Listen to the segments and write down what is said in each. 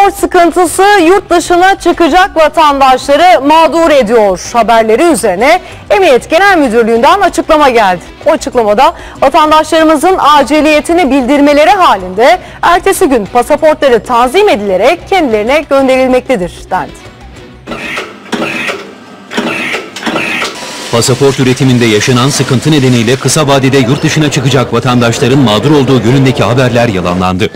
Pasaport sıkıntısı yurt dışına çıkacak vatandaşları mağdur ediyor. Haberleri üzerine Emniyet Genel Müdürlüğü'nden açıklama geldi. O açıklamada vatandaşlarımızın aciliyetini bildirmeleri halinde ertesi gün pasaportları tanzim edilerek kendilerine gönderilmektedir dendi. Pasaport üretiminde yaşanan sıkıntı nedeniyle kısa vadede yurt dışına çıkacak vatandaşların mağdur olduğu yönündeki haberler yalanlandı.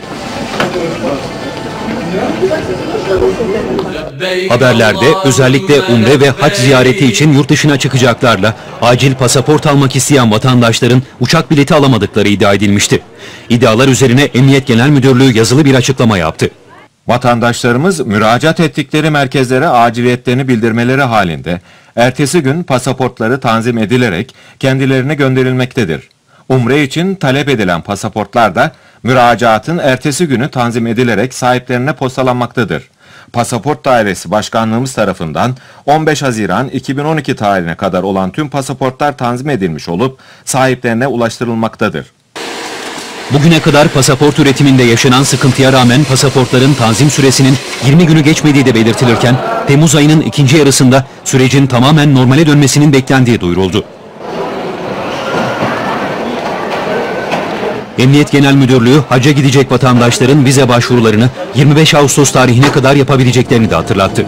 Haberlerde özellikle umre ve hac ziyareti için yurt dışına çıkacaklarla acil pasaport almak isteyen vatandaşların uçak bileti alamadıkları iddia edilmişti. İddialar üzerine Emniyet Genel Müdürlüğü yazılı bir açıklama yaptı. Vatandaşlarımız müracaat ettikleri merkezlere aciliyetlerini bildirmeleri halinde ertesi gün pasaportları tanzim edilerek kendilerine gönderilmektedir. Umre için talep edilen pasaportlar da müracaatın ertesi günü tanzim edilerek sahiplerine postalanmaktadır. Pasaport Dairesi Başkanlığımız tarafından 15 Haziran 2012 tarihine kadar olan tüm pasaportlar tanzim edilmiş olup sahiplerine ulaştırılmaktadır. Bugüne kadar pasaport üretiminde yaşanan sıkıntıya rağmen pasaportların tanzim süresinin 20 günü geçmediği de belirtilirken Temmuz ayının ikinci yarısında sürecin tamamen normale dönmesinin beklendiği duyuruldu. Emniyet Genel Müdürlüğü hacca gidecek vatandaşların vize başvurularını 25 Ağustos tarihine kadar yapabileceklerini de hatırlattı.